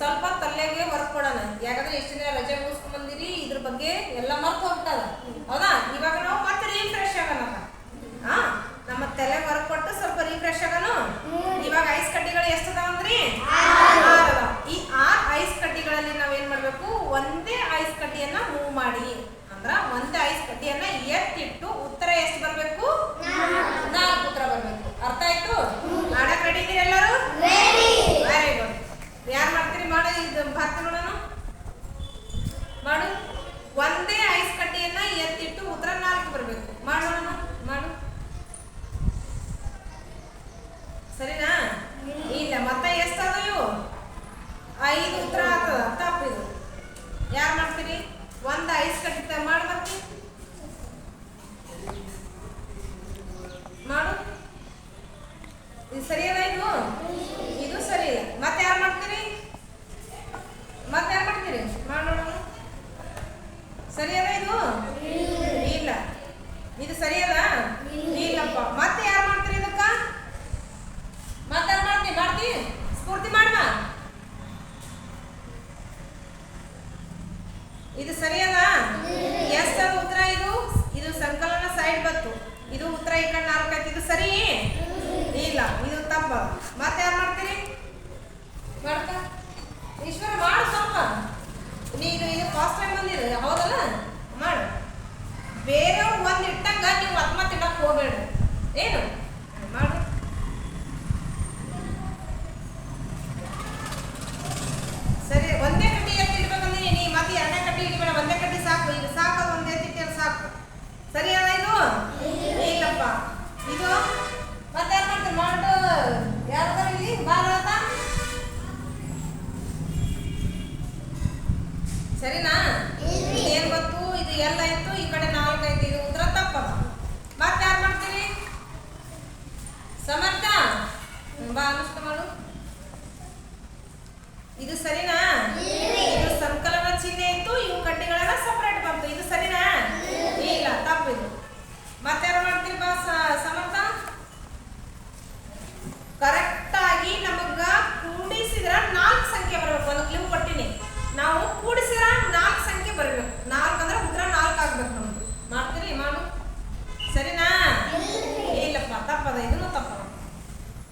ಸ್ವಲ್ಪ ತಲೆಗೆ ವರ್ಕ್ ಯಾಕಂದ್ರೆ ಎಷ್ಟು ದಿನ ರಜೆ ಮುಗಿಸ್ಕೊಂಡ್ ಬಂದಿರಿ ಇದ್ರ ಬಗ್ಗೆ ಎಲ್ಲ ಮರ್ತು ಮಾಡ್ತೀನಿ. ಒಂದು ಐಸ್ ಕಟ್ಟಿತ ಮಾಡ್ಬೇಕು ಮಾಡು. ಇದು ಸರಿಯಲ್ಲ ಇದು? ಇದು ಸರಿಯಲ್ಲ? ಎಸ್ ಅದು ಉತ್ತರ ಇದು? ಇದು ಸಂಕಲನ ಸೈಡ್ ಬಂತು. ಇದು ಉತ್ತರ ಈ ಕಡೆ ನಾಲ್ಕು ಇದು ಸರಿ? ಇಲ್ಲ. ಇದು ತಪ್ಪ ಮತ್ತೆ ಯಾರು ಮಾಡ್ತೀರಿ? ಇಲ್ಲಪ್ಪ ಇದು ಮತ್ತೆ ಯಾರು ಮಾಡ್ತಾರೆ? ಮಾಡು ಯಾರ್ದಾರ ಇಲ್ಲಿ? ಭಾರತ ಸರಿನಾ? ಏನ್ ಗೊತ್ತು? ಇದು ಎಲ್ಲ ಇತ್ತು ಈ ಕಡೆ ನಾಲ್ಕು ಐತಿ ಇದು ಉತ್ತರ ತಪ್ಪದ ಮತ್ತೆ ಯಾರು ಮಾಡ್ತೀರಿ ಸಮರ್ಥ ಹ್ಮ್, ಬಾ ಅನುಷ್ಕ ಮಾಡು ಇದು ಸರಿನಾ ಇದು ಸಂಕಲನ ಚಿಹ್ನೆ ಇತ್ತು ಇವು ಕಡ್ಡಿಗಳೆಲ್ಲ ಸಪರೇಟ್ ಬಂತು ಇದು ಸರಿನಾ ಇಲ್ಲ ತಪ್ಪಿದು ಮತ್ತೆ ಯಾರು ಮಾಡ್ತೀರಿ ಬಾ ಸ- ಸಮರ್ಥ ಕರೆಕ್ಟ್ ಆಗಿ ನಮಗ ಕೂಡಿಸಿದ್ರ ನಾಲ್ಕು ಸಂಖ್ಯೆ ಬರಬೇಕು ಒಂದು ಕ್ಲಿಪ್ ಕೊಟ್ಟಿನಿ ನಾವು ಕೂಡಿಸಿದ್ರ ನಾಲ್ಕು ಸಂಖ್ಯೆ ಬರಬೇಕು ನಾಲ್ಕು ಅಂದ್ರೆ ಉತ್ತರ ನಾಲ್ಕು ಆಗ್ಬೇಕು ನಮ್ದು ಮಾಡ್ತೀರಿ ಮಾಡು ಸರಿನಾ ಇಲ್ಲಪ್ಪ ತಪ್ಪದ ಇದನ್ನು ತಪ್ಪದ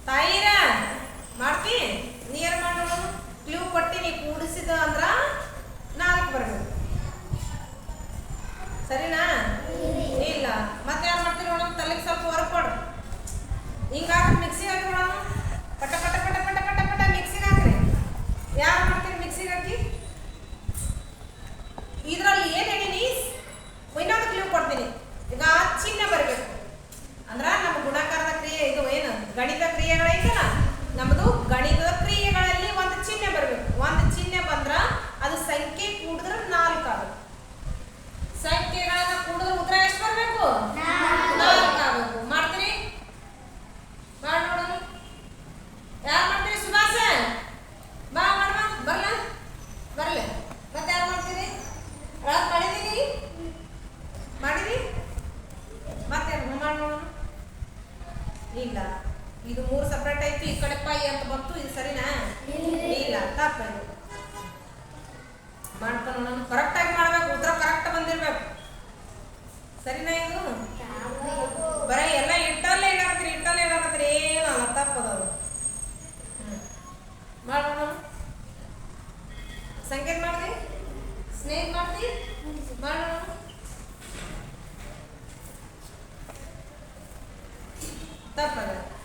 ತಾಯಿರ ಮಾಡ್ತಿ ನೀರ್ ಮಾಡೋಣ ಕ್ಲೂ ಕೊಟ್ಟಿನಿ ಕೂಡಿಸಿದ ಅಂದ್ರ ನಾಲ್ಕು ಬರಬೇಕು ಸರಿನಾ ಇಲ್ಲ ಮತ್ತೆ ಯಾರು ಮಾಡ್ತೀರಿ ನೋಡೋಣ ತಲೆಗೆ ಸ್ವಲ್ಪ ಹೊರಗೆ ಕೊಡ್ರಿ ಹಿಂಗಾಗಿ ಮಿಕ್ಸಿಗೆ ಹಾಕಿ ನೋಡೋಣ ಪಟ ಪಟ ಪಟ ಪಟ ಪಟ ಪಟ ಮಿಕ್ಸಿಗೆ ಹಾಕ್ರಿ ಯಾರು ಮಾಡ್ತೀರಿ ಮಿಕ್ಸಿಗೆ ಹಾಕಿ ಇದರಲ್ಲಿ ಏನು ಹೇಳಿನಿ ಇನ್ನೊಂದು ಕ್ಲೂ ಕೊಡ್ತೀನಿ ಈಗ ಚಿಹ್ನೆ ಬರಬೇಕು ಅಂದ್ರ ನಮ್ಮ ಗುಣಾಕಾರದ ಕ್ರಿಯೆ ಇದು ಏನು ಗಣಿತ ಕ್ರಿಯೆಗಳೈತಲ್ಲ ನಮ್ಮದು ಗಣಿತದ ಕ್ರಿಯೆಗಳಲ್ಲಿ ಒಂದು ಚಿಹ್ನೆ ಬರಬೇಕು. ಒಂದು ಚಿಹ್ನೆ ಬಂದ್ರ ಅದು ಸಂಖ್ಯೆ ಕೂಡಿದ್ರೆ ನಾಲ್ಕು ಆಗುತ್ತೆ. ಸಂಖ್ಯೆಗಳನ್ನ ಕೂಡಿದ್ರೆ ಉತ್ತರ ಎಷ್ಟು ಬರಬೇಕು? ನಾಲ್ಕು. ಆಗಬೇಕು ಮಾಡ್ತೀರಿ ಮಾಡಿ ನೋಡೋಣ. ಯಾರು ಮಾಡ್ತೀರಿ ಸುಭಾಸ ಬಾ ಮಾಡಮ್ಮ ಬರ್ಲ. ಬರ್ಲೆ. ಮತ್ತೆ ಯಾರು ಮಾಡ್ತೀರಿ? ರಾತ್ ಮಾಡಿದೀನಿ ಮಾಡಿದಿ ಮತ್ತೆ ಮಾಡಿ ನೋಡೋಣ. ಇಲ್ಲ. ಇದು ಮೂರು ಸಪ್ರೇಟ್ ಆಯ್ತು ಈ ಕಡೆ ಪೈ ಅಂತ ಬಂತು ಇದು ಸರಿನಾ? ಇಲ್ಲ ತಪ್ಪ ಇದು. ಕರೆಕ್ಟಾಗಿ ಕರೆಕ್ಟ್ ಆಗಿ ಮಾಡ್ಬೇಕು ಉತ್ತರ ಕರೆಕ್ಟ್ ಬಂದಿರ್ಬೇಕು. ಸರಿನಾ ಇದು? ಬರೀ ಎಲ್ಲ ಇಟ್ಟಲ್ಲೇ ಹೇಳಕತ್ರಿ ಇಟ್ಟಲ್ಲೇ ಹೇಳಕತ್ರಿ ಏನಲ್ಲ ತಪ್ಪದ ಅದು. ಮಾಡೋಣ ಸಂಕೇತ ಮಾಡ್ದಿ ಸ್ನೇಹ ಮಾಡ್ದಿ ಮಾಡೋಣ ತಪ್ಪದ ತಪ್ಪು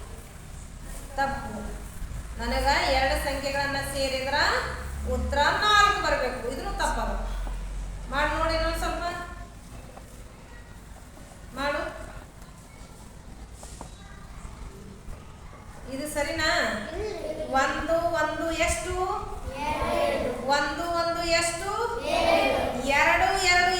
ನನಗ ಎರಡು ಸಂಖ್ಯೆಗಳನ್ನ ಸೇರಿದ್ರ ಉತ್ತರ ನಾಲ್ಕು ಬರಬೇಕು. ಇದನ್ನು ತಪ್ಪದು. ಮಾಡಿ ನೋಡಿ ಇನ್ನೊಂದು ಸ್ವಲ್ಪ. ಮಾಡು. ಇದು ಸರಿನಾ? ಒಂದು ಒಂದು ಎಷ್ಟು? ಒಂದು ಒಂದು ಎಷ್ಟು? ಎರಡು ಎರಡು